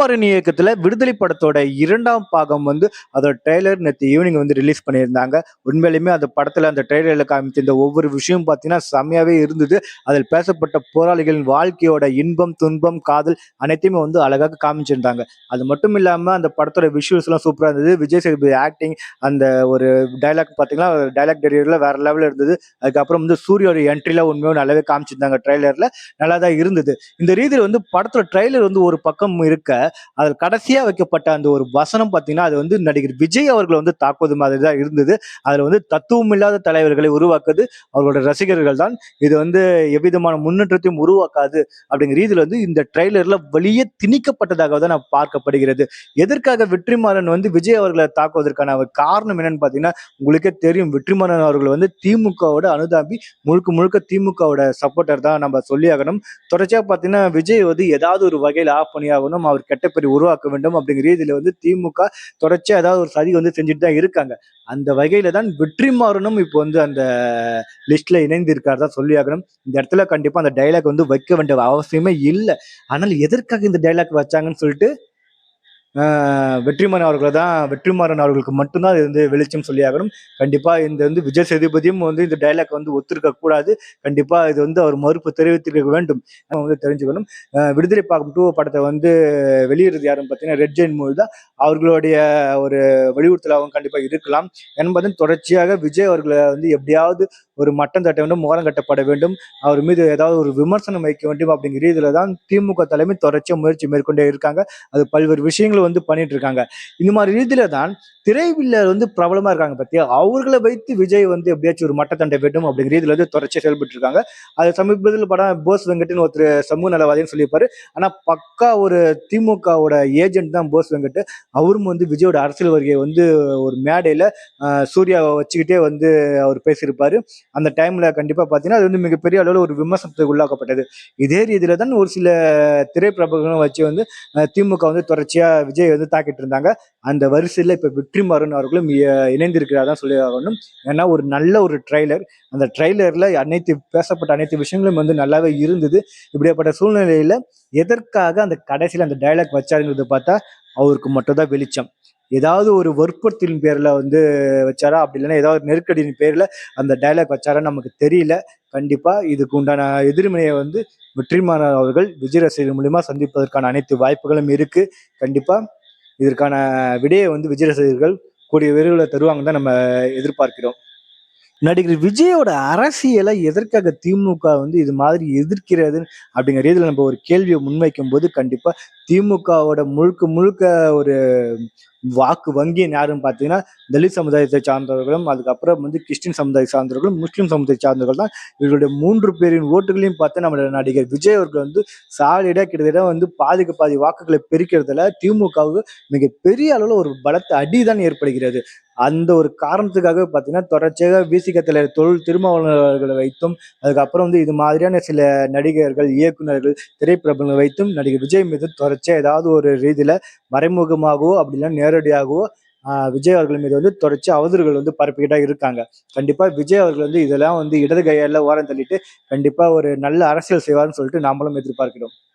வெற்றிமாறன் இயக்கத்துல விடுதலை படத்தோட இரண்டாம் பாகம் வந்து அதோட ட்ரெய்லர் நேற்று ஈவினிங் வந்து ரிலீஸ் பண்ணியிருந்தாங்க. உண்மையிலுமே அந்த படத்துல அந்த ட்ரெய்லர்ல காமிச்ச இந்த ஒவ்வொரு விஷயம் பார்த்தீங்கன்னா செம்மையாவே இருந்தது. அதில் பேசப்பட்ட போராளிகளின் வாழ்க்கையோட இன்பம் துன்பம் காதல் அனைத்தையுமே வந்து அழகாக காமிச்சிருந்தாங்க. அது மட்டும் இல்லாம அந்த படத்தோட விஷுவல்ஸ் எல்லாம் இருந்தது. விஜய் சேதுபதி ஆக்டிங் அந்த ஒரு டைலாக் பார்த்தீங்கன்னா டைலாக் டெரியரில் வேற லெவலில் இருந்தது. அதுக்கப்புறம் வந்து சூரியோட என்ட்ரில உண்மையாக நல்லாவே காமிச்சிருந்தாங்க ட்ரெய்லரில் நல்லா தான் இருந்தது. இந்த ரீதியில் வந்து படத்தோட ட்ரெய்லர் வந்து ஒரு பக்கம் இருக்க அதில் கடைசியா வைக்கப்பட்ட அந்த ஒரு வசனம் பார்த்தீங்கன்னா அது வந்து நடிகர் விஜய் அவர்களை வந்து தாக்குவது மாதிரி தான் இருந்தது. அதுல வந்து தத்துவம் இல்லாத தலைவர்களை உருவாக்குவது அவர்களோட ரசிகர்கள் தான். இது வந்து எவ்விதமான முன்னேற்றத்தையும் உருவாக்காது அப்படிங்கிற ரீதியில் வந்து இந்த ட்ரெய்லரில் வெளியே திணிக்கப்பட்டதாக தான் நான் பார்க்கப்படுகிறது. எதற்காக வெற்றிமாறன் வந்து விஜய் அவர்களை தாக்குவதற்கான காரணம் என்னன்னு பார்த்தீங்கன்னா உங்களுக்கே தெரியும் வெற்றிமாறன் அவர்கள் வந்து திமுகவோட அனுதாபி முழுக்க முழுக்க திமுகவோட சப்போர்ட்டர் தான் நம்ம சொல்லியாகணும். தொடர்ச்சியா பார்த்தீங்கன்னா விஜய் வந்து ஏதாவது ஒரு வகையில் ஆஃப் பண்ணி ஆகணும் அவர் கெட்ட பேர் உருவாக்க வேண்டும் அப்படிங்கிற ரீதியில வந்து திமுக தொடர்ச்சியா ஏதாவது ஒரு சதி வந்து செஞ்சுட்டு தான் இருக்காங்க. அந்த வகையில தான் வெற்றிமாறனும் இப்போ வந்து அந்த லிஸ்ட்ல இணைந்து தான் தான் சொல்லியாகணும் இந்த இடத்துல கண்டிப்பா அந்த டைலாக் வந்து வைக்க வேண்டிய அவசியமே இல்லை. ஆனால் எதற்காக இந்த டைலாக் வச்சாங்கன்னு சொல்லிட்டு வெற்றிமாறன் அவர்களை தான் வெற்றிமாறன் அவர்களுக்கு மட்டும்தான் இது வந்து வெளிச்சம் சொல்லியாகணும் கண்டிப்பாக இந்த வந்து விஜய் சேதுபதியும் வந்து இந்த டைலாக் வந்து ஒத்துருக்க கூடாது. கண்டிப்பாக இது வந்து அவர் மறுப்பு தெரிவித்திருக்க வேண்டும். நம்ம வந்து தெரிஞ்சுக்கணும். விடுதலை பார்க்கும் டூ படத்தை வந்து வெளியிடுறது யாருன்னு பார்த்தீங்கன்னா ரெட் ஜெயின் மூவி தான். அவர்களுடைய ஒரு வலியுறுத்தலாகவும் கண்டிப்பாக இருக்கலாம். என்பதும் தொடர்ச்சியாக விஜய் அவர்களை வந்து எப்படியாவது ஒரு மட்டம் தட்ட வேண்டும் மோரம் கட்டப்பட வேண்டும். அவர் மீது ஏதாவது ஒரு விமர்சனம் வைக்க வேண்டும் அப்படிங்கிற இதில் தான் திமுக தலைமை தொடர்ச்சியாக முயற்சி மேற்கொண்டே இருக்காங்க. அது பல்வேறு விஷயங்களை வந்து பண்ணிட்டு இருக்காங்க. இந்த மாதிரி ரீதியில தான் திரைவில்லர் வந்து பிரபலமா இருக்காங்க பத்தியா? அவர்களை வைத்து விஜய் வந்து எப்படியாச்சும் ஒரு மட்டத்தண்டை வேண்டும் அப்படிங்கிற ரீதியில் வந்து தொடர்ச்சியாக செயல்பட்டு இருக்காங்க. அது சமீபத்தில் படம் போஸ் வெங்கட்னு ஒருத்தர் சமூக நலவாதின்னு சொல்லியிருப்பாரு. ஆனா பக்கா ஒரு திமுகவோட ஏஜென்ட் தான் போஸ் வெங்கட் அவரும் வந்து விஜயோட அரசியல் வருகையை வந்து ஒரு மேடையில சூர்யாவை வச்சுக்கிட்டே வந்து அவர் பேசியிருப்பாரு. அந்த டைம்ல கண்டிப்பா பாத்தீங்கன்னா அது வந்து மிகப்பெரிய அளவில் ஒரு விமர்சனத்துக்கு உள்ளாக்கப்பட்டது. இதே ரீதியில தான் ஒரு சில திரைப்பிரபலங்களும் வச்சு வந்து திமுக வந்து தொடர்ச்சியா விஜய் வந்து தாக்கிட்டு இருந்தாங்க. அந்த வரிசையில் இப்போ வெற்றிமாறன் அவர்களும் இணைந்திருக்கிறதா தான் சொல்லி ஆகணும். ஏன்னா ஒரு நல்ல ஒரு ட்ரைலர் அந்த ட்ரைலர்ல அனைத்து பேசப்பட்ட அனைத்து விஷயங்களும் வந்து நல்லாவே இருந்தது. இப்படியாப்பட்ட சூழ்நிலையில எதற்காக அந்த கடைசியில் அந்த டைலாக் வச்சாருங்கிறது பார்த்தா அவருக்கு மட்டும்தான் வெளிச்சம். ஏதாவது ஒரு வற்புறுத்தலின் பேரில் வந்து வச்சாரா? அப்படி இல்லைன்னா ஏதாவது நெருக்கடியின் பேரில் அந்த டைலாக் வச்சாரா நமக்கு தெரியல. கண்டிப்பாக இதுக்கு உண்டான எதிர்மனையை வந்து வெற்றிமாறன் அவர்கள் விஜய் ரசிகர்கள் மூலியமாக சந்திப்பதற்கான அனைத்து வாய்ப்புகளும் இருக்குது கண்டிப்பாக இதற்கான விடையை வந்து விஜய் ரசிகர்கள் கூடிய விரைவில் தருவாங்கன்னு தான் நம்ம எதிர்பார்க்கிறோம். நடிகர் விஜயோட அரசியலை எதற்காக திமுக வந்து இது மாதிரி எதிர்க்கிறது அப்படிங்கிற ரீதியில் நம்ம ஒரு கேள்வியை முன்வைக்கும் போது கண்டிப்பா திமுகவோட முழுக்க முழுக்க ஒரு வாக்கு வங்கி யாருன்னு பார்த்தீங்கன்னா தலித் சமுதாயத்தை சார்ந்தவர்களும் அதுக்கப்புறம் வந்து கிறிஸ்டின் சமுதாய சார்ந்தவர்களும் முஸ்லீம் சமுதாய சார்ந்தவர்கள் தான். இவர்களுடைய மூன்று பேரின் ஓட்டுகளையும் பார்த்து நம்மளோட நடிகர் விஜய் அவர்கள் வந்து சாலிடா கிட்டத்தட்ட வந்து பாதிக்கு பாதி வாக்குகளை பெருக்கிறதுல திமுகவுக்கு மிகப்பெரிய அளவில் ஒரு பலத்த அடிதான் ஏற்படுகிறது. அந்த ஒரு காரணத்துக்காக பார்த்தீங்கன்னா தொடர்ச்சியாக விசிக தலைவர் தொழில் திருமாவளவர்களை வைத்தும் அதுக்கப்புறம் வந்து இது மாதிரியான சில நடிகர்கள் இயக்குனர்கள் திரைப்பிரபலங்களை வைத்தும் நடிகர் விஜய் மீது தொடர்ச்சியாக ஏதாவது ஒரு ரீதியில் மறைமுகமாகவோ அப்படி இல்லைன்னா நேரடியாகவோ விஜய் அவர்கள் மீது வந்து தொடர்ச்சி அவதூறுகள் வந்து பரப்பிக்கிட்டா இருக்காங்க. கண்டிப்பா விஜய் அவர்கள் வந்து இதெல்லாம் வந்து இடது கையால ஓரம் தள்ளிட்டு கண்டிப்பா ஒரு நல்ல அரசியல் செய்வார்னு சொல்லிட்டு நாமளும் எதிர்பார்க்கிறோம்.